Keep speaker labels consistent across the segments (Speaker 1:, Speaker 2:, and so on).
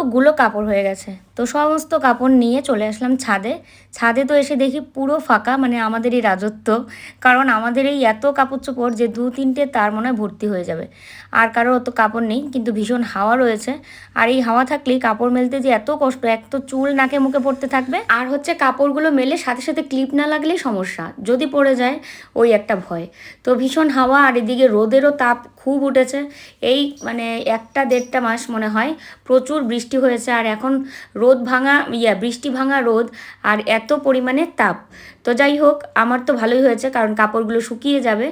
Speaker 1: এতগুলো কাপড় হয়ে গেছে। তো সমস্ত কাপড় নিয়ে চলে আসলাম ছাদে। ছাদে তো এসে দেখি পুরো ফাঁকা মানে আমাদের এই রাজত্ব। কারণ আমাদের এই এত কাপড় চোপড় যে দু তিনটে তার মনে হয় ভর্তি হয়ে যাবে। আর কারোর অত কাপড় নেই, কিন্তু ভীষণ হাওয়া রয়েছে। আর এই হাওয়া থাকলেই কাপড় মেলতে যে এত কষ্ট, এক তো চুল নাকে মুখে পড়তে থাকবে। আর হচ্ছে কাপড়গুলো মেলে সাথে সাথে ক্লিপ না লাগলেই সমস্যা, যদি পড়ে যায় ওই একটা ভয়। তো ভীষণ হাওয়া, আর এদিকে রোদেরও তাপ খুব উঠেছে। এই মানে একটা দেড়টা মাস মনে হয় প্রচুর বৃষ্টি হয়েছে, আর এখন রোদ ভাঙা, ইয়া, বৃষ্টি ভাঙা রোদ আর এত পরিমাণে তাপ। তো যাই হোক, আমার তো ভালোই হয়েছে কারণ কাপড়গুলো শুকিয়ে যাবে।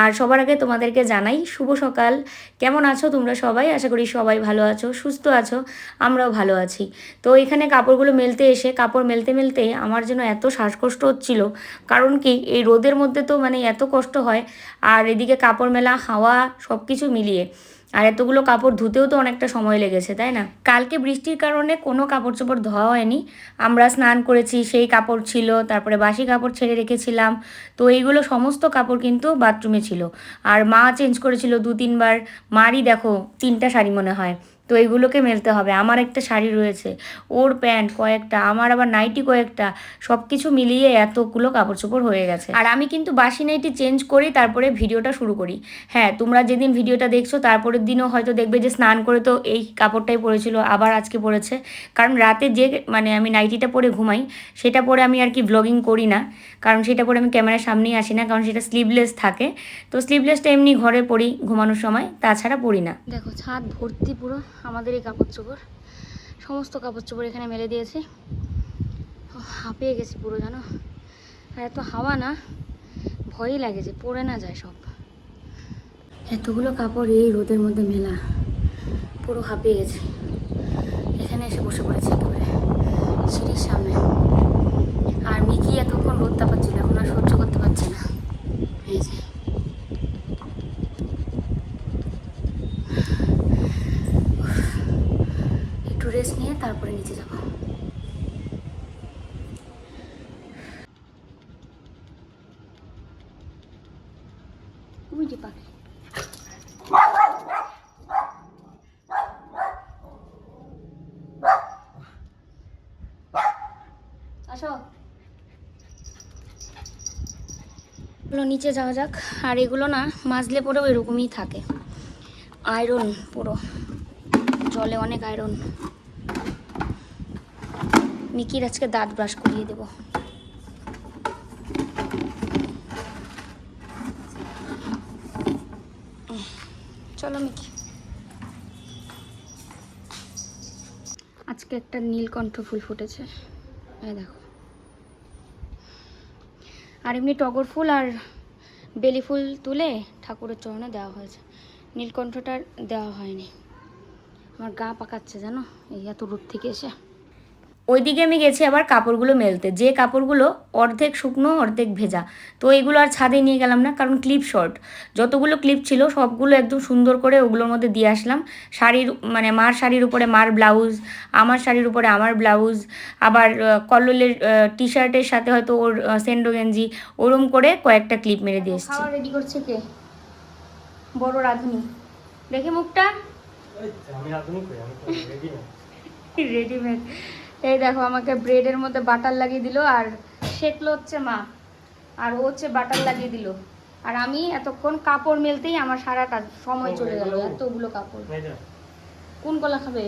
Speaker 1: আর সবার আগে তোমাদেরকে জানাই, শুভ সকাল। কেমন আছো তোমরা সবাই? আশা করি সবাই ভালো আছো, সুস্থ আছো, আমরাও ভালো আছি। তো এখানে কাপড়গুলো মেলতে এসে, কাপড় মেলতে মেলতে আমার যেন এত শ্বাসকষ্ট হচ্ছিল। কারণ কি, এই রোদের মধ্যে তো মানে এত কষ্ট হয়। আর এদিকে কাপড় মেলা, হাওয়া সব কিছু মিলিয়ে। আর এতগুলো কাপড় ধুতেও তো অনেকটা সময় লেগেছে, তাই না? কালকে বৃষ্টির কারণে কোনো কাপড় চোপড় ধোয়া হয়নি। আমরা স্নান করেছি, সেই কাপড় ছিল, তারপরে বাসি কাপড় ছেড়ে রেখেছিলাম। তো এইগুলো সমস্ত কাপড় কিন্তু বাথরুমে ছিল। আর মা চেঞ্জ করেছিল দু তিনবার মারই দেখো তিনটা শাড়ি মনে হয়। তো এইগুলোকে মেলতে হবে। আমার একটা শাড়ি রয়েছে, ওর প্যান্ট কয়েকটা, আমার আবার নাইটি কয়েকটা সব কিছু মিলিয়ে এতগুলো কাপড় চোপড় হয়ে গেছে। আর আমি কিন্তু বাসি নাইটি চেঞ্জ করি, তারপরে ভিডিওটা শুরু করি। হ্যাঁ তোমরা যেদিন ভিডিওটা দেখছ, তারপরের দিনও হয়তো দেখবে যে স্নান করে তো এই কাপড়টাই পরেছিল, আবার আজকে পরেছে। কারণ রাতে যে মানে আমি নাইটিটা পরে ঘুমাই, সেটা পরে আমি আর কি ব্লগিং করি না। কারণ সেটা পরে আমি ক্যামেরার সামনেই আসি না, কারণ সেটা স্লিভলেস থাকে। তো স্লিভলেসটা এমনি ঘরে পরি ঘুমানোর সময়, তাছাড়া পরি না। দেখো, ছাদ ভর্তি পুরো। আমাদের এই কাপড় চোপড়। সমস্ত কাপড় চোপড় এখানে মেলে দিয়েছি। হাঁপিয়ে গেছি পুরো, জানো? আর এত হাওয়া না, ভয়ই লাগে যে পড়ে না যায় সব। এতগুলো কাপড় এই রোদের মধ্যে মেলা, পুরো হাঁপিয়ে গেছে। এখানে এসে বসে পড়েছে একেবারে, সিঁড়ির সামনে। আর মিকি এতক্ষণ রোদ তাপাচ্ছিল, এখন আর সহ্য করতে পারছে না এই যে একটু রেস্ট নিয়ে তারপরে নিচে যাব ওই যে পাখি আসো। নিচে যাওয়া যাক। আর এগুলো না মাজলে পরেও এরকমই থাকে। আয়রন পুরো। জলে অনেক আয়রন মিকির আজকে দাঁত ব্রাশ করিয়ে দেব। চলো মিকি। আজকে একটা নীলকণ্ঠ ফুল ফুটেছে। দেখো। আর এমনি টগর ফুল আর বেলি ফুল তুলে ঠাকুরের চরণে দেওয়া হয়েছে। নীলকণ্ঠটা দেওয়া হয়নি। আমার গা পাকাচ্ছে জানো? এই এত রোদ থেকে এসে। ওইদিকে আমি গেছি আবার কাপড়গুলো মেলতে। যে কাপড়গুলো অর্ধেক শুকনো অর্ধেক ভেজা। তো এগুলো আর ছাদে নিয়ে গেলাম না কারণ ক্লিপ শর্ট যতগুলো ক্লিপ ছিল সবগুলো একদম সুন্দর করে ওগুলোর মধ্যে দিয়ে আসলাম। শাড়ির মানে মার শাড়ির উপরে মার ব্লাউজ আমার শাড়ির উপরে আমার ব্লাউজ আবার কল্লোলের টি শার্টের সাথে হয়তো ওর সেন্ডো গেঞ্জি ওরম করে কয়েকটা ক্লিপ মেরে দিয়ে এসেছি। রেডি করছে কে? বড় রাঁধুনি। দেখে মুখটা?
Speaker 2: আমি আধুনিক হই আমি তো রেডি না।
Speaker 1: রেডিমেড এই দেখো আমাকে ব্রেডের মধ্যে বাটার লাগিয়ে দিল আর শেখলো হচ্ছে মা আর ও হচ্ছে বাটার লাগিয়ে দিল। আর আমি এতক্ষণ কাপড় মেলতেই আমার সারাটা সময় চলে গেল এতগুলো কাপড়। কোন কলা খাবে?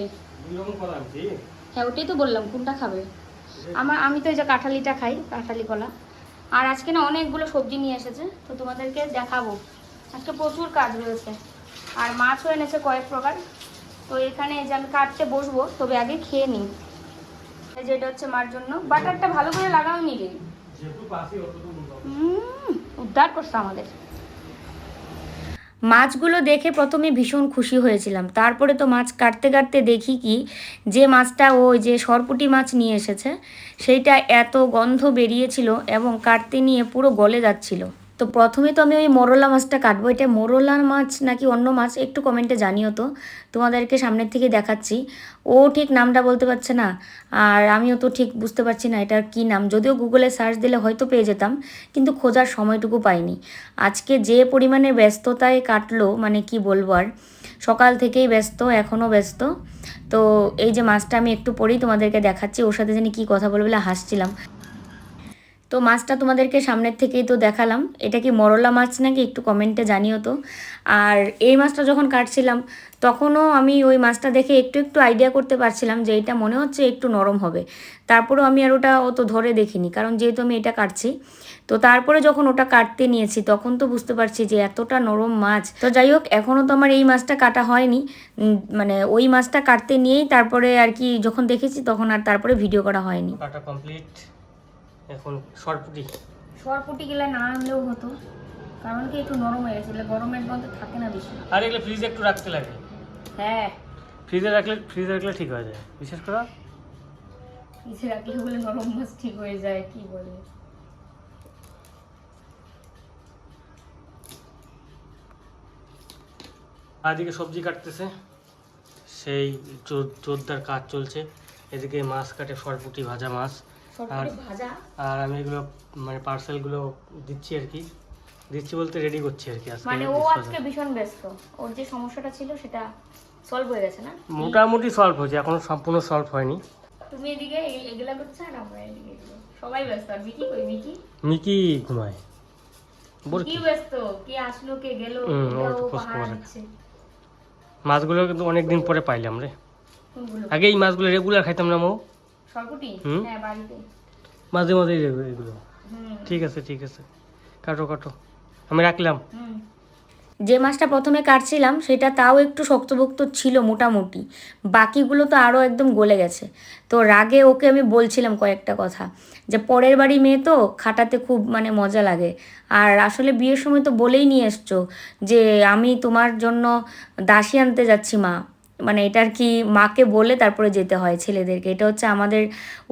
Speaker 1: হ্যাঁ ওটাই তো বললাম কোনটা খাবে? আমার আমি তো এই যে কাঁঠালিটা খাই কাঁঠালি কলা। আর আজকে না অনেকগুলো সবজি নিয়ে এসেছে তো তোমাদেরকে দেখাবো। আজকে প্রচুর কাজ রয়েছে। আর মাছও এনেছে কয়েক প্রকার। তো এখানে এই যে আমি কাটতে বসবো তবে আগে খেয়ে নিই। এই যে এটা হচ্ছে মার জন্য। বাটারটা ভালো করে লাগাও
Speaker 2: মতো
Speaker 1: হুম, উদ্ধার করছে আমাদের। মাছগুলো দেখে প্রথমে ভীষণ খুশি হয়েছিলাম। তারপরে তো মাছ কাটতে কাটতে দেখি কি যে মাছটা ওই যে সরপুটি মাছ নিয়ে এসেছে সেইটা এত গন্ধ বেরিয়েছিল এবং কাটতে নিয়ে পুরো গলে যাচ্ছিল। তো প্রথমে তো আমি ওই মোরলা মাছটা কাটবো। এটা মোরলা মাছ নাকি অন্য মাছ? একটু কমেন্টে জানিও তো। তোমাদেরকে সামনের থেকে দেখাচ্ছি। ও ঠিক নামটা বলতে পারছে না। আর আমিও তো ঠিক বুঝতে পারছি না এটার কী নাম। যদিও গুগলে সার্চ দিলে হয়তো পেয়ে যেতাম, কিন্তু খোঁজার সময়টুকু পাইনি। আজকে যে পরিমাণে ব্যস্ততায় কাটলো মানে কি বলব আর, সকাল থেকেই ব্যস্ত এখনও ব্যস্ত। তো এই যে মাছটা আমি একটু পরেই তোমাদেরকে দেখাচ্ছি, ওর সাথে জানি কী কথা বলে বলে হাসছিলাম। তো মাছটা তোমাদেরকে সামনের থেকেই তো দেখালাম। এটা কি মরলা মাছ নাকি? একটু কমেন্টে জানিও তো। আর এই মাছটা যখন কাটছিলাম, তখনও আমি ওই মাছটা দেখে একটু একটু আইডিয়া করতে পারছিলাম যে এটা মনে হচ্ছে একটু নরম হবে। তারপরেও আমি আর ওটা অত ধরে দেখিনি, কারণ যেহেতু আমি এটা কাটছি। তো তারপরে যখন ওটা কাটতে নিয়েছি, তখন তো বুঝতে পারছি যে এতটা নরম মাছ। তো যাই হোক, এখনও তো আমার এই মাছটা কাটা হয়নি। মানে ওই মাছটা কাটতে নিয়েই তারপরে আর কি যখন দেখেছি, তখন আর তারপরে ভিডিও করা হয়নি।
Speaker 2: কাটা কমপ্লিট এখন সরপুটি।
Speaker 1: সরপুটি গেলে না আনলেও হতো। কারণ কি একটু নরম হয়ে গেছে গরমের মধ্যে থাকে না বেশি।
Speaker 2: আর এগুলো ফ্রিজে একটু রাখতে লাগে।
Speaker 1: হ্যাঁ।
Speaker 2: ফ্রিজে রাখলে ফ্রিজে রাখলে ঠিক হয়ে যায়। বিশেষ করে
Speaker 1: ফ্রিজে রাখলে বলে নরম মাছ ঠিক হয়ে যায় কি বলে?
Speaker 2: আর এদিকে সবজি কাটতেছে। সেই জোরদার কাজ চলছে। এদিকে মাছ কাটে সরপুটি ভাজা মাছ।
Speaker 1: ভাজা।
Speaker 2: আর আমি এগুলো মানে পার্সেলগুলো দিচ্ছি আর কি। দিচ্ছি বলতে রেডি করছি আর কি আজকে।
Speaker 1: মানে ও আজকে ভীষণ ব্যস্ত। ওর যে সমস্যাটা ছিল সেটা সলভ হয়ে গেছে না?
Speaker 2: মোটামুটি সলভ হয়েছে এখনও সম্পূর্ণ সলভ হয়নি।
Speaker 1: তুমি এদিকে এগুলা করছ আর আমরা এদিকে সবাই ব্যস্ত। আর মিকি কই? মিকি?
Speaker 2: মিকি ঘুমায়। বল
Speaker 1: কি ব্যস্ত? কে আসলো? কে গেল?
Speaker 2: হুম,
Speaker 1: এটা
Speaker 2: ওর
Speaker 1: ও
Speaker 2: মাছগুলো কিন্তু অনেকদিন পরে পাইলাম রে। আগে এই মাছগুলো রেগুলার খাইতাম না মৌ।
Speaker 1: সরপুটি। হ্যাঁ বাড়িতে।
Speaker 2: মাঝে মাঝে এগুলো। ঠিক আছে ঠিক আছে। কাটো কাটো। আমি রাখলাম।
Speaker 1: যে মাছটা প্রথমে কাটছিলাম সেটা তাও একটু শক্তভুক্ত ছিল মোটামুটি। বাকিগুলো তো আরও একদম গলে গেছে। তো রাগে ওকে আমি বলছিলাম কয়েকটা কথা। যে পরের বাড়ি মেয়ে তো খাটাতে খুব মানে মজা লাগে। আর আসলে বিয়ের সময় তো বলেই নিয়ে এসছো যে আমি তোমার জন্য দাসী আনতে যাচ্ছি মা। মানে এটা আর কি মাকে বলে তারপরে যেতে হয় ছেলেদেরকে। এটা হচ্ছে আমাদের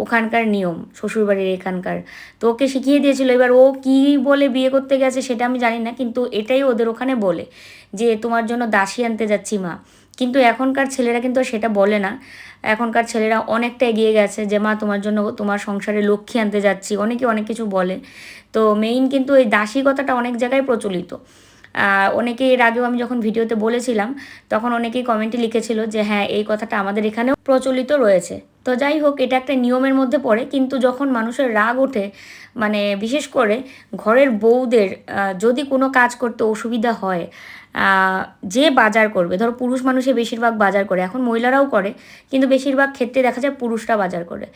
Speaker 1: ওখানকার নিয়ম, শ্বশুরবাড়ির এখানকার। তো ওকে শিখিয়ে দিয়েছিল, এবার ও কি বলে বিয়ে করতে গেছে সেটা আমি জানি না, কিন্তু এটাই ওদের ওখানে বলে যে, তোমার জন্য দাসী আনতে যাচ্ছি মা। কিন্তু এখনকার ছেলেরা কিন্তু সেটা বলে না। এখনকার ছেলেরা অনেকটা এগিয়ে গেছে যে, মা, তোমার জন্য তোমার সংসারে লক্ষ্মী আনতে যাচ্ছি। অনেকে অনেক কিছু বলে। তো মেইন কিন্তু এই দাসী কথাটা অনেক জায়গায় প্রচলিত। অনেকে এর আগেও আমি যখন ভিডিওতে বলেছিলাম, তখন অনেকেই কমেন্টে লিখেছিল যে হ্যাঁ এই কথাটা আমাদের এখানেও প্রচলিত রয়েছে। তো যাই হোক, এটা একটা নিয়মের মধ্যে পড়ে, কিন্তু যখন মানুষের রাগ ওঠে মানে বিশেষ করে ঘরের বউদের যদি কোনো কাজ করতে অসুবিধা হয় যে বাজার করবে, ধরো পুরুষ মানুষে বেশিরভাগ বাজার করে, এখন মহিলারাও করে, কিন্তু বেশিরভাগ ক্ষেত্রে দেখা যায় পুরুষরা বাজার করে।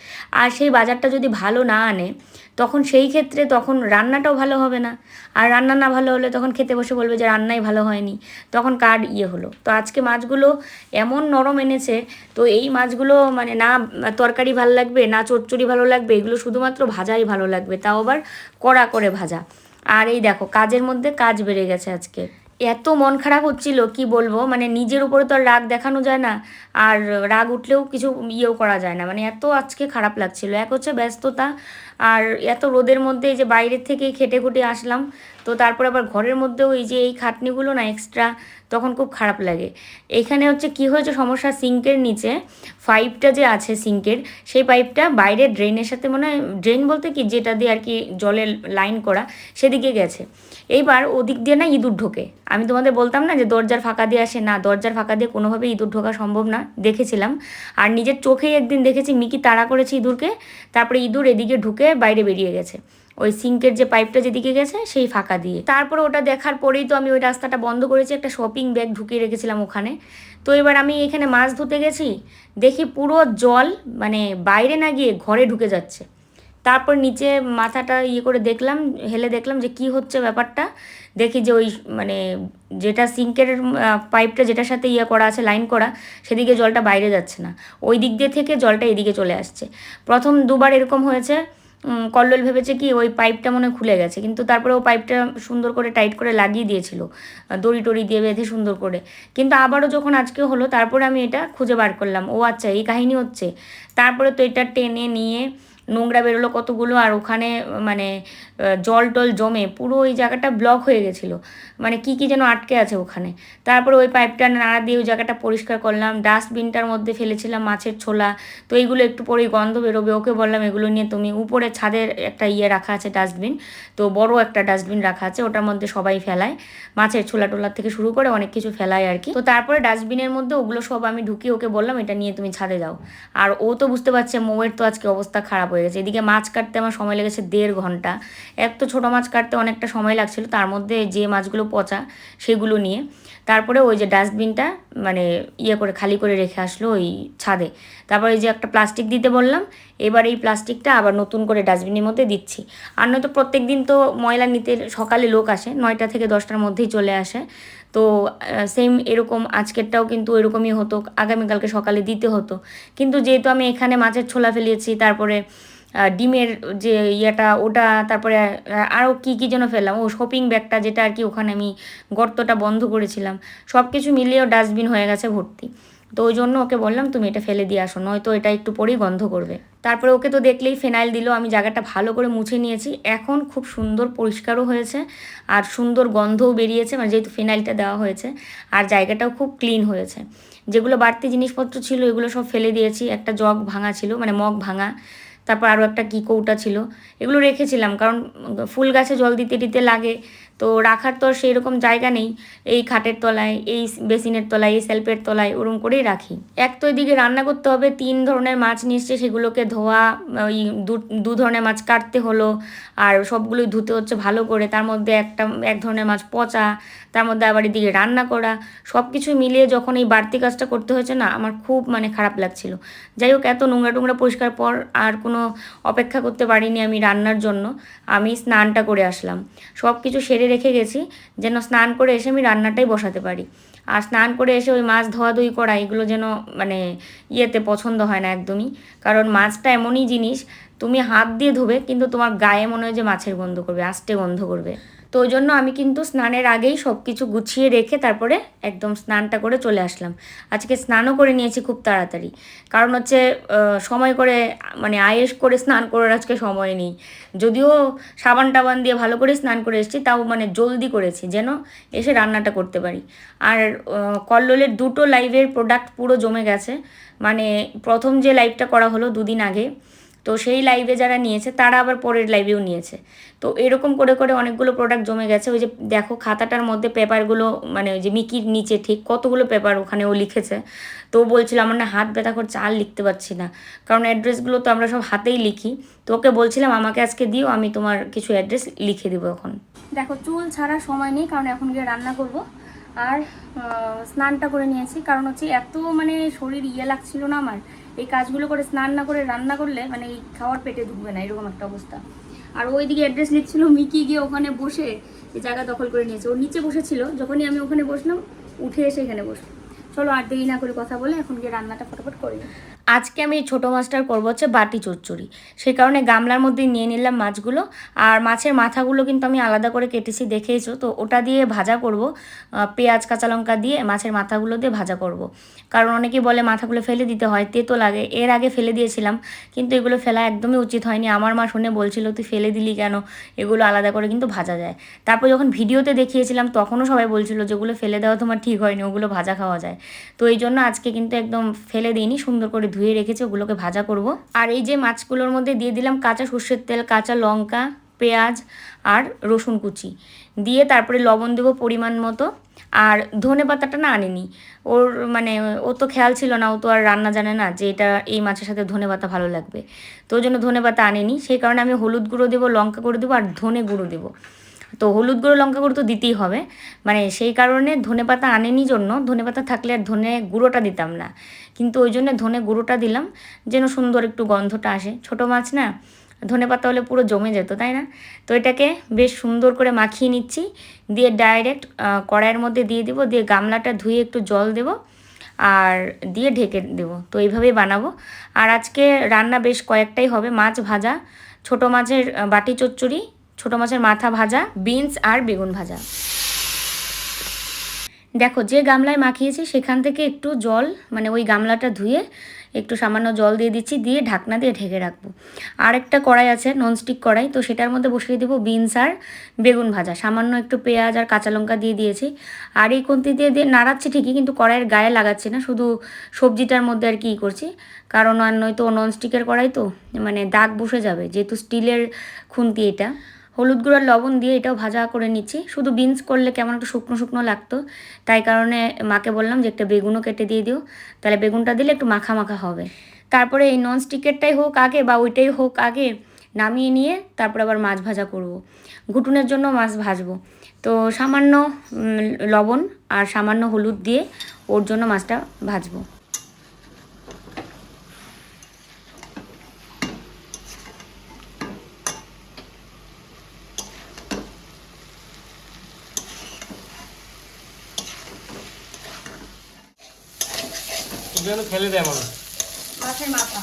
Speaker 1: আর সেই বাজারটা যদি ভালো না আনে তখন সেই ক্ষেত্রে তখন রান্নাটাও ভালো হবে না। আর রান্না না ভালো হলে তখন খেতে বসে বলবে যে রান্নাই ভালো হয়নি। তখন কার ইয়ে হলো? তো আজকে মাছগুলো এমন নরম এনেছে, তো এই মাছগুলো মানে না তরকারি ভালো লাগবে, না চচ্চড়ি ভালো লাগবে, এগুলো শুধুমাত্র ভাজাই ভালো লাগবে, তাও আবার কড়া করে ভাজা। আর এই দেখো, কাজের মধ্যে কাজ বেড়ে গেছে আজকে। এত মন খারাপ হচ্ছিল, কি বলব? মানে নিজের উপরে তো আর রাগ দেখানো যায় না, আর রাগ উঠলেও কিছু ইয়েও করা যায় না। মানে এত আজকে খারাপ লাগছিল। এক হচ্ছে ব্যস্ততা আর এত রোদের মধ্যে এই যে বাইরের থেকে খেটে খুটে আসলাম, তো তারপর আবার ঘরের মধ্যেও এই যে এই খাটনিগুলো না এক্সট্রা তখন খুব খারাপ লাগে। এখানে হচ্ছে কি হয়েছে, সমস্যা সিঙ্কের নিচে, পাইপটা যে আছে সিঙ্কের, সেই পাইপটা বাইরে ড্রেনের সাথে মনে ড্রেন বলতে কি যেটা দিয়ে আর কি জলের লাইন করা, সেদিকে গেছে। এইবার ওদিক দিয়ে না ইঁদুর ঢোকে। আমি তোমাদের বলতাম না যে দরজার ফাঁকা দিয়ে আসে? না, দরজার ফাঁকা দিয়ে কোনোভাবে ইঁদুর ঢোকা সম্ভব না, দেখেছিলাম। আর নিজের চোখেই একদিন দেখেছি, মিকি তাড়া করেছে ইঁদুরকে, তারপরে ইঁদুর এদিকে ঢুকে বাইরে বেরিয়ে গেছে। ওই সিঙ্কের যে পাইপটা যেদিকে গেছে, সেই ফাঁকা দিয়ে। তারপর ওটা দেখার পরেই তো আমি ওই রাস্তাটা বন্ধ করেছি, একটা শপিং ব্যাগ ঢুকিয়ে রেখেছিলাম ওখানে। তো এবার আমি এখানে মাছ ধুতে গেছি, দেখি পুরো জল মানে বাইরে না গিয়ে ঘরে ঢুকে যাচ্ছে। তারপর নিচে মাথাটা ইয়ে করে দেখলাম, হেলে দেখলাম যে কি হচ্ছে ব্যাপারটা। দেখি যে ওই মানে যেটা সিঙ্কের পাইপটা যেটার সাথে ইয়ে করা আছে লাইন করা, সেদিকে জলটা বাইরে যাচ্ছে না। ওই দিক দিয়ে থেকে জলটা এদিকে চলে আসছে। প্রথম দুবার এরকম হয়েছে কল্লোল ভেবেছে কি ওই পাইপটা মনে খুলে গেছে, কিন্তু তারপরে ও পাইপটা সুন্দর করে টাইট করে লাগিয়ে দিয়েছিল দড়ি টড়ি দিয়ে বেঁধে সুন্দর করে। কিন্তু আবারও যখন আজকে হলো, তারপরে আমি এটা খুঁজে বার করলাম, ও আচ্ছা এই কাহিনী হচ্ছে। তারপরে তো এটা টেনে নিয়ে নোংরা বেরোলো কতগুলো আর ওখানে মানে জল টল জমে পুরো ওই জায়গাটা ব্লক হয়ে গেছিল। মানে কি কি যেন আটকে আছে ওখানে। তারপরে ওই পাইপটা নাড়া দিয়ে ওই জায়গাটা পরিষ্কার করলাম। ডাস্টবিনটার মধ্যে ফেলেছিলাম মাছের ছোলা। তো এইগুলো একটু পরেই গন্ধ বেরোবে। ওকে বললাম, এগুলো নিয়ে তুমি উপরে ছাদের একটা ইয়ে রাখা আছে ডাস্টবিন। তো বড় একটা ডাস্টবিন রাখা আছে। ওটার মধ্যে সবাই ফেলায়। মাছের ছোলা টোলার থেকে শুরু করে অনেক কিছু ফেলায় আর কি। তো তারপরে ডাস্টবিনের মধ্যে ওগুলো সব আমি ঢুকিয়ে ওকে বললাম, এটা নিয়ে তুমি ছাদে যাও। আর ও তো বুঝতে পারছে, মৌয়ের তো আজকে অবস্থা খারাপ হয়ে গেছে। এদিকে মাছ কাটতে আমার সময় লেগেছে দেড় ঘণ্টা। এক তো ছোটো মাছ কাটতে অনেকটা সময় লাগছিল, তার মধ্যে যে মাছগুলো পচা সেগুলো নিয়ে। তারপরে ওই যে ডাস্টবিনটা মানে ইয়ে করে, খালি করে রেখে আসলো ওই ছাদে। তারপরে এই যে একটা প্লাস্টিক দিতে বললাম, এবার এই প্লাস্টিকটা আবার নতুন করে ডাস্টবিনের মধ্যে দিচ্ছি। আর নয়তো প্রত্যেক দিন তো ময়লা নিতে সকালে লোক আসে, নয়টা থেকে দশটার মধ্যেই চলে আসে। তো সেম এরকম আজকেরটাও কিন্তু এরকমই হতো, আগামীকালকে সকালে দিতে হতো। কিন্তু যেহেতু আমি এখানে মাছের ছোলা ফেলিয়েছি, তারপরে ডিমের যে ইয়েটা, ওটা, তারপরে আরও কী কী যেন ফেললাম। ও শপিং ব্যাগটা যেটা আর কি ওখানে আমি গর্তটা বন্ধ করেছিলাম। সব কিছু মিলিয়েও ডাস্টবিন হয়ে গেছে ভর্তি। তো ওই জন্য ওকে বললাম, তুমি এটা ফেলে দিয়ে আসো, নয়তো এটা একটু পরেই গন্ধ করবে। তারপরে ওকে তো দেখলেই ফেনাইল দিল। আমি জায়গাটা ভালো করে মুছে নিয়েছি। এখন খুব সুন্দর পরিষ্কারও হয়েছে আর সুন্দর গন্ধও বেরিয়েছে মানে যেহেতু ফেনাইলটা দেওয়া হয়েছে আর জায়গাটাও খুব ক্লিন হয়েছে। যেগুলো বাড়তি জিনিসপত্র ছিল, এগুলো সব ফেলে দিয়েছি। একটা জগ ভাঙা ছিল মানে মগ ভাঙা। তারপর আরও একটা কী কৌটা ছিল। এগুলো রেখেছিলাম, কারণ ফুল গাছে জল দিতে দিতে লাগে। তো রাখার তো সেই রকম জায়গা নেই। এই খাটের তলায়, এই বেসিনের তলায়, এই সেলফের তলায় ওরম করেই রাখি। এক তো এদিকে রান্না করতে হবে, তিন ধরনের মাছ এসছে সেগুলোকে ধোয়া, ওই দু ধরনের মাছ কাটতে হলো, আর সবগুলোই ধুতে হচ্ছে ভালো করে। তার মধ্যে একটা, এক ধরনের মাছ পচা, তার মধ্যে আবার এদিকে রান্না করা সব কিছু মিলিয়ে যখন এই বাড়তি কাজটা করতে হয়েছে না, আমার খুব মানে খারাপ লাগছিল। যাই হোক, এত নোংরা টোংরা পরিষ্কার পর আর কোনো অপেক্ষা করতে পারিনি আমি রান্নার জন্য। আমি স্নানটা করে আসলাম। সব কিছু সেরে রেখে গেছি, যেন স্নান করে এসে আমি রান্নাটাই বসাতে পারি। আর স্নান করে এসে ওই মাছ ধোয়াধুয়ি করা, এগুলো যেন মানে ইয়েতে পছন্দ হয় না একদমই। কারণ মাছটা এমনই জিনিস, তুমি হাত দিয়ে ধোবে, কিন্তু তোমার গায়ে মনে হয় যে মাছের গন্ধ করবে, আস্তে গন্ধ করবে। তো ওই জন্য আমি কিন্তু স্নানের আগেই সব কিছু গুছিয়ে রেখে তারপরে একদম স্নানটা করে চলে আসলাম। আজকে স্নানও করে নিয়েছি খুব তাড়াতাড়ি। কারণ হচ্ছে সময় করে মানে আয়েস করে স্নান করার আজকে সময় নেই। যদিও সাবান টাবান দিয়ে ভালো করে স্নান করে এসেছি, তাও মানে জলদি করেছি যেন এসে রান্নাটা করতে পারি। আর কল্লোলের দুটো লাইভের প্রোডাক্ট পুরো জমে গেছে। মানে প্রথম যে লাইভটা করা হলো দুদিন আগে তো সেই লাইভে যারা নিয়েছে, তারা আবার পরের লাইভেও নিয়েছে। তো এরকম করে করে অনেকগুলো প্রোডাক্ট জমে গেছে। ওই যে দেখো খাতাটার মধ্যে পেপারগুলো মানে ওই যে মিকির নিচে ঠিক কতগুলো পেপার ওখানে ও লিখেছে। তো বলছিল, আমার না হাত ব্যথা করছে, আর লিখতে পারছি না। কারণ অ্যাড্রেসগুলো তো আমরা সব হাতেই লিখি। তো ওকে বলছিলাম, আমাকে আজকে দিও, আমি তোমার কিছু অ্যাড্রেস লিখে দেবো এখন। দেখো, চুল ছাড়া সময় নেই, কারণ এখন গিয়ে রান্না করব। আর স্নানটা করে নিয়েছি, কারণ হচ্ছে এত মানে শরীর ইয়ে লাগছিল না আমার। এই কাজগুলো করে স্নান না করে রান্না করলে মানে এই খাওয়ার পেটে ঢুকবে না, এরকম একটা অবস্থা। আর ওইদিকে অ্যাড্রেস লিখছিল মিকি গিয়ে ওখানে বসে এই জায়গা দখল করে নিয়েছে। ও নিচে বসেছিল, যখনই আমি ওখানে বসলাম, উঠে এসে এখানে বসলাম চলো আর দেরি না করে কথা বলে এখন গিয়ে রান্নাটা ফটাফট করে। আজকে আমি ছোটো মাছটার করব হচ্ছে বাটি চচ্চড়ি। সেই কারণে গামলার মধ্যে নিয়ে নিলাম মাছগুলো। আর মাছের মাথাগুলো কিন্তু আমি আলাদা করে কেটেছি, দেখেইছো? তো ওটা দিয়ে ভাজা করব। পেঁয়াজ, কাঁচা লঙ্কা দিয়ে মাছের মাথাগুলো দিয়ে ভাজা করব। কারণ অনেকেই বলে মাথাগুলো ফেলে দিতে হয় তেতো লাগে। এর আগে ফেলে দিয়েছিলাম, কিন্তু এগুলো ফেলা একদমই উচিত হয়নি। আমার মা শুনে বলছিল, তুই ফেলে দিলি কেন? এগুলো আলাদা করে কিন্তু ভাজা যায়। তারপর যখন ভিডিওতে দেখিয়েছিলাম, তখনও সবাই বলছিল যেগুলো ফেলে দেওয়া তোমার ঠিক হয়নি, ওগুলো ভাজা খাওয়া যায়। তো এই জন্য আজকে কিন্তু একদম ফেলে দিইনি, সুন্দর করে ধুয়ে রেখেছি, ওগুলোকে ভাজা করব। আর এই যে মাছগুলোর মধ্যে দিয়ে দিলাম কাঁচা সর্ষের তেল, কাঁচা লঙ্কা, পেঁয়াজ আর রসুন কুচি। দিয়ে তারপরে লবণ দেবো পরিমাণ মতো। আর ধনে পাতাটা না আনিনি। ওর মানে ও তো খেয়াল ছিল না, ও তো আর রান্না জানে না যে এটা, এই মাছের সাথে ধনে পাতা ভালো লাগবে। তো ওই জন্য ধনে পাতা আনিনি। সেই কারণে আমি হলুদ গুঁড়ো দেবো, লঙ্কা গুঁড়ো দেবো আর ধনে গুঁড়ো দেবো। তো হলুদ গুঁড়ো, লঙ্কা গুঁড়ো তো দিতেই হবে। মানে সেই কারণে ধনে পাতা আনেনি জন্য, ধনে পাতা থাকলে আর ধনে গুঁড়োটা দিতাম না। কিন্তু ওই জন্য ধনে গুঁড়োটা দিলাম, যেন সুন্দর একটু গন্ধটা আসে। ছোটো মাছ না, ধনে পাতা হলে পুরো জমে যেত, তাই না? তো এটাকে বেশ সুন্দর করে মাখিয়ে নিচ্ছি। দিয়ে ডাইরেক্ট কড়াইয়ের মধ্যে দিয়ে দিব। দিয়ে গামলাটা ধুয়ে একটু জল দেব আর দিয়ে ঢেকে দেবো। তো এইভাবেই বানাবো। আর আজকে রান্না বেশ কয়েকটাই হবে। মাছ ভাজা, ছোট মাছের বাটি চচ্চড়ি ছোট মাছের মাথা ভাজা বিনস আর বেগুন ভাজা। দেখো, যে গামলায় মাখিয়েছি, সেখান থেকে একটু জল মানে ওই গামলাটা ধুয়ে একটু সামান্য জল দিয়ে দিচ্ছি, দিয়ে ঢাকনা দিয়ে ঢেকে রাখব। আর একটা কড়াই আছে ননস্টিক কড়াই, তো সেটার মধ্যে বসিয়ে দেবো বিনস আর বেগুন ভাজা। সামান্য একটু পেঁয়াজ আর কাঁচা লঙ্কা দিয়ে দিয়েছি। আর এই কন্তি দিয়ে দিয়ে নাড়াচ্ছি ঠিকই, কিন্তু কড়াইয়ের গায়ে লাগাচ্ছি না, শুধু সবজিটার মধ্যে আর কি করছি। কারণ আর নয়তো ননস্টিকের কড়াই তো মানে দাগ বসে যাবে, যেহেতু স্টিলের খুন্তি এটা। হলুদ গুঁড়ার লবণ দিয়ে এটাও ভাজা করে নিচ্ছি। শুধু বিনস করলে কেমন একটু শুকনো শুকনো লাগতো। তাই কারণে মাকে বললাম যে একটা বেগুনও কেটে দিয়ে দিও। তাহলে বেগুনটা দিলে একটু মাখা মাখা হবে। তারপরে এই নন স্টিকেরটাই হোক আগে বা ওইটাই হোক আগে নামিয়ে নিয়ে তারপর আবার মাছ ভাজা করব। ঘুটুনের জন্য মাছ ভাজবো। তো সামান্য লবণ আর সামান্য হলুদ দিয়ে ওর জন্য মাছটা ভাজবো।
Speaker 2: এগুলো ফেলে দেয় মানুষ।
Speaker 1: মাছের মাথা।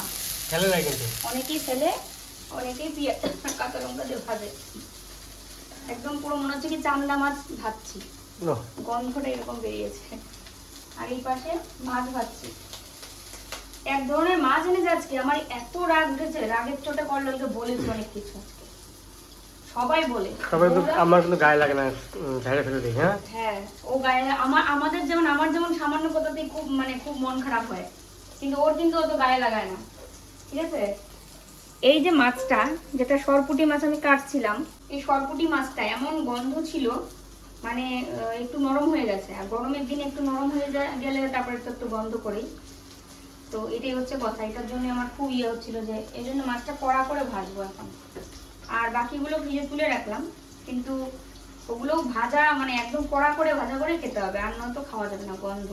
Speaker 2: ফেলে দেয় কিন্তু।
Speaker 1: অনেকেই ফেলে অনেকেই পেঁয়াজ কাঁচা লঙ্কা দিয়ে ভাজে। একদম পুরো মনে হচ্ছে কি চান্দা মাছ ভাজছি। গন্ধটা এরকম বেরিয়েছে। আর এই পাশে মাছ ভাজছি। এক ধরনের মাছ এনেছে আজকে। আমার এত রাগ উঠেছে। রাগের চোটে কল্লোলকে বলেছি অনেক কিছু। সবাই বলে।
Speaker 2: সবাই তো আমার কিন্তু গায়ে লাগে না ঝাড়ে ফেলে দিই হ্যাঁ?
Speaker 1: হ্যাঁ ও গায়ে আমার আমাদের যেমন আমার যেমন সামান্য কথাতেই খুব মানে খুব মন খারাপ হয়। কিন্তু ওর কিন্তু অত গায়ে লাগায় না। ঠিক আছে? এই যে মাছটা যেটা সরপুটি মাছ আমি কাটছিলাম এই সরপুটি মাছটা এমন গন্ধ ছিল মানে একটু নরম হয়ে গেছে। আর গরমের দিনে একটু নরম হয়ে যায় গেলে তারপরে তো একটু গন্ধ করেই। তো এটাই হচ্ছে কথা। এটার জন্য আমার খুব ইয়ে হচ্ছিল যে এই জন্য মাছটা কড়া করে ভাজবো এখন। আর বাকিগুলো ভিজে তুলে রাখলাম। কিন্তু ওগুলো ভাজা মানে একদম কড়া করে, ভাজা করে খেতে হবে। আর নয়তো খাওয়া যাবে না, গন্ধ।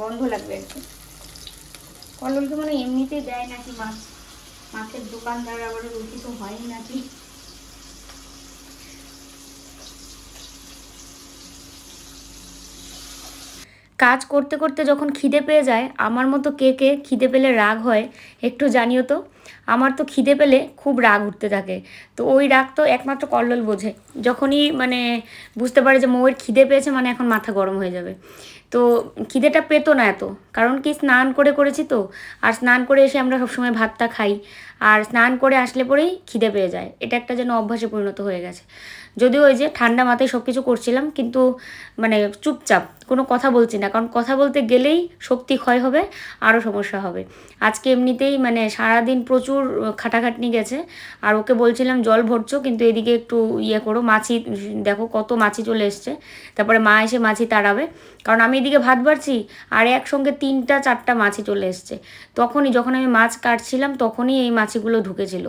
Speaker 1: গন্ধ লাগবে আর কি কল্লোলকে মানে এমনিতেই দেয় নাকি মাছ মাছের দোকানদার আবার রুটি তো হয়ই নাকি? কাজ করতে করতে যখন খিদে পেয়ে যায়, আমার মতো কে কে খিদে পেলে রাগ হয়, একটু জানিও তো। আমার তো খিদে পেলে খুব রাগ উঠতে থাকে। তো ওই রাগ তো একমাত্র কল্লোল বোঝে। যখনই মানে বুঝতে পারে যে মৌয়ের খিদে পেয়েছে মানে এখন মাথা গরম হয়ে যাবে। তো খিদেটা পেতো না এত। কারণ কি, স্নান করে করেছি তো। আর স্নান করে এসে আমরা সবসময় ভাতটা খাই। আর স্নান করে আসলে পরেই খিদে পেয়ে যায়। এটা একটা যেন অভ্যাসে পরিণত হয়ে গেছে। যদিও ওই যে ঠান্ডা মাথায় সব কিছু করছিলাম, কিন্তু মানে চুপচাপ, কোনো কথা বলছি না। কারণ কথা বলতে গেলেই শক্তি ক্ষয় হবে, আরও সমস্যা হবে। আজকে এমনিতেই মানে সারাদিন প্রচুর খাটাখাটনি গেছে। আর ওকে বলছিলাম, জল ভরছো, কিন্তু এদিকে একটু ইয়ে করো, মাছি, দেখো কত মাছি চলে এসছে। তারপরে মা এসে মাছি তাড়াবে। কারণ আমি এদিকে ভাত বাড়ছি, আর একসঙ্গে তিনটা, চারটা মাছি চলে এসছে। তখনই যখন আমি মাছ কাটছিলাম, তখনই এই মাছিগুলো ঢুকেছিল।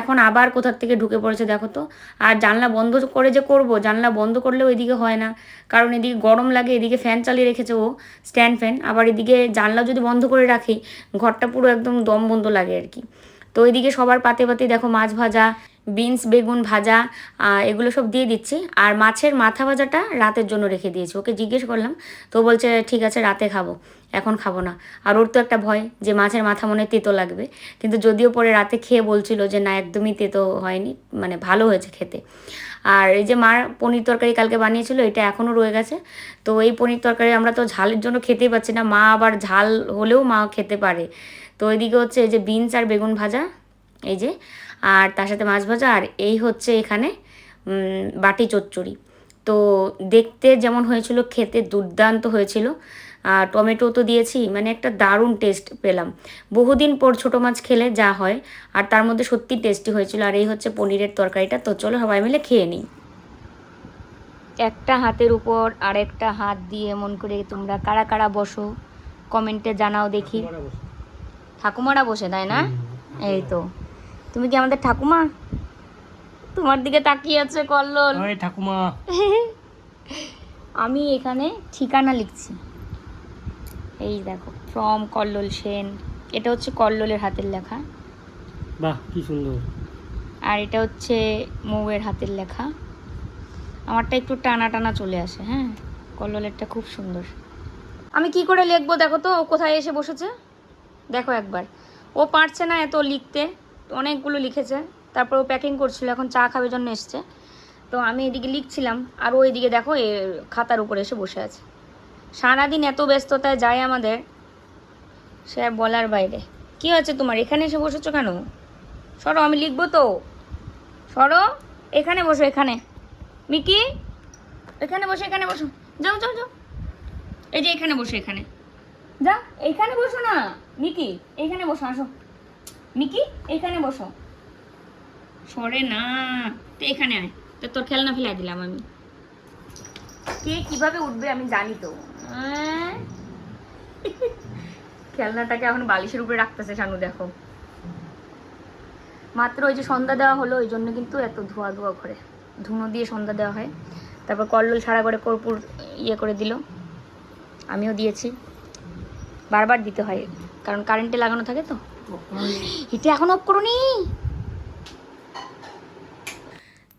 Speaker 1: এখন আবার কোথার থেকে ঢুকে পড়েছে দেখো তো। আর জানলা বন্ধ করে যে করব, জানলা বন্ধ করলেও এদিকে হয় না। কারণ এদিকে গরম লাগে, এদিকে ফ্যান চালিয়ে রেখেছে ও, স্ট্যান্ড ফ্যান। আবার এদিকে জানলা যদি বন্ধ করে রাখি, ঘরটা পুরো একদম দম বন্ধ লাগে আর কি। তো এদিকে সবার পাতে পাতে দেখো মাছ ভাজা, বিনস, বেগুন ভাজা এগুলো সব দিয়ে দিচ্ছি। আর মাছের মাথা ভাজাটা রাতের জন্য রেখে দিয়েছি। ওকে জিজ্ঞেস করলাম, তো বলছে, ঠিক আছে, রাতে খাব। এখন খাব না। আর ওর তো একটা ভয় যে মাছের মাথা মনে তেতো লাগবে। কিন্তু যদিও পরে রাতে খেয়ে বলছিল যে, না, একদমই তেতো হয়নি মানে ভালো হয়েছে খেতে। আর এই যে মার পনির তরকারি কালকে বানিয়েছিল, এটা এখনও রয়ে গেছে। তো এই পনির তরকারি আমরা তো ঝালের জন্য খেতেই পাচ্ছি না। মা আবার ঝাল হলেও মা খেতে পারে। তো এদিকে হচ্ছে এই যে বিনস আর বেগুন ভাজা, এই যে, আর তার সাথে মাছ ভাজা, আর এই হচ্ছে এখানে বাটি চচ্চড়ি। তো দেখতে যেমন হয়েছিল, খেতে দুর্দান্ত হয়েছিল। আর টমেটো তো দিয়েছি মানে একটা দারুণ টেস্ট পেলাম। বহুদিন পর ছোটো মাছ খেলে যা হয় আর তার মধ্যে সত্যি টেস্টি হয়েছিল। আর এই হচ্ছে পনিরের তরকারিটা। তো চলো সবাই মিলে খেয়ে নিই। একটা হাতের উপর আর একটা হাত দিয়ে এমন করে তোমরা কারা কারা বসো কমেন্টে জানাও দেখি। ঠাকুমারা বসে। তাই না? এই তো। তুমি কি আমাদের ঠাকুমা? তোমার দিকে তাকিয়ে আছে কল্লোল।
Speaker 2: ঠাকুমা।
Speaker 1: আমি এখানে ঠিকানা লিখছি। এই দেখো ফ্রম কল্লোল সেন এটা হচ্ছে কল্লোলের হাতের লেখা।
Speaker 2: বাহ কি সুন্দর।
Speaker 1: আর এটা হচ্ছে মৌয়ের হাতের লেখা। আমারটা একটু টানা টানা চলে আসে হ্যাঁ? কল্লোলেরটা খুব সুন্দর। আমি কি করে লিখব দেখো তো ও কোথায় এসে বসেছে? দেখো একবার। ও পারছে না এত লিখতে অনেকগুলো লিখেছে তারপর ও প্যাকিং করছিল এখন চা খাবে জন্য এসছে। তো আমি এদিকে লিখছিলাম আর ও এদিকে দেখো এ খাতার উপরে এসে বসে আছে। সারাদিন এত ব্যস্ততায় যায় আমাদের, সে আর বলার বাইরে। কি হচ্ছে তোমার? এখানে এসে বসেছো কেন? সরো, আমি লিখব তো। সরো, এখানে বসো, এখানে। মিকি, এখানে বসো এখানে বসো। যাও যাও যাও। এই যে এখানে বসো, এখানে। যা এইখানে বসো না। মিকি এইখানে বসো, আসো। মিকি এইখানে বসো। সরে না তো এখানে আয়। তো তোর খেলনা ফেলাই দিলাম আমি। কে কীভাবে উঠবে আমি জানি তো। আহ। খেলনাটাকে এখন বালিশের উপরে রাখতেছে শানু দেখো। মাত্র ওই যে সন্ধ্যা দেওয়া হলো ওই জন্য কিন্তু এত ধোয়া ধোয়া করে। ধুনো দিয়ে সন্ধ্যা দেওয়া হয়। তারপর কল্লোল সারা করে কর্পূর ইয়ে করে দিল। আমিও দিয়েছি। বারবার দিতে হয় কারণ কারেন্টে লাগানো থাকে তো। এটা এখন অফ করুনি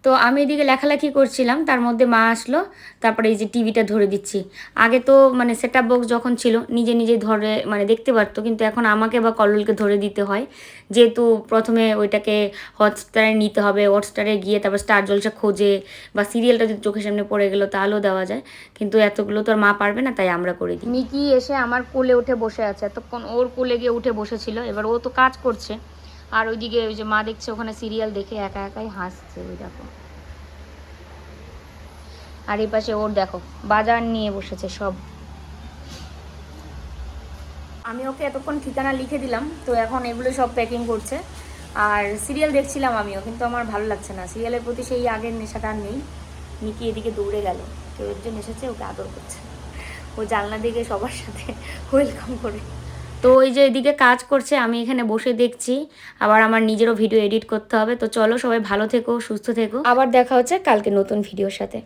Speaker 1: তো আমি এদিকে লেখালেখি করছিলাম, তার মধ্যে মা আসলো, তারপরে এই যে টিভিটা ধরে দিচ্ছি। আগে তো মানে সেট বক্স যখন ছিল, নিজে নিজে ধরে মানে দেখতে পারতো, কিন্তু এখন আমাকে বা কল্লোলকে ধরে দিতে হয়। যেহেতু প্রথমে ওইটাকে হটস্টারে নিতে হবে হটস্টারে গিয়ে তারপর স্টার জলসা খোঁজে বা সিরিয়ালটা যদি চোখের সামনে পড়ে গেলো তাহলেও দেওয়া যায়। কিন্তু এতগুলো তো আর মা পারবে না, তাই আমরা করে দিই। মিকি এসে আমার কোলে উঠে বসে আছে, এতক্ষণ ওর কোলে গিয়ে উঠে বসেছিল, এবার ও তো কাজ করছে। আর ওইদিকে ওই যে মা দেখছে ওখানে সিরিয়াল দেখে একা একাই হাসছে, ওই দেখো। আর এই পাশে ওর দেখো, বাজার নিয়ে বসেছে সব। আমি ওকে এতক্ষণ ঠিকানা লিখে দিলাম, তো এখন এগুলো সব প্যাকিং করছে। আর সিরিয়াল দেখছিলাম আমিও, কিন্তু আমার ভালো লাগছে না। সিরিয়ালের প্রতি সেই আগের নেশাটা আর নেই। নিকি এদিকে দৌড়ে গেল কেউ একজন এসেছে, ওকে আদর করছে। ও জানলা দিকে সবার সাথে ওয়েলকাম করে। তো ওই যে এদিকে কাজ করছে, আমি এখানে বসে দেখছি। আবার আমার নিজেরও ভিডিও এডিট করতে হবে। তো চলো সবাই ভালো থেকো, সুস্থ থেকো। আবার দেখা হচ্ছে কালকে নতুন ভিডিওর সাথে।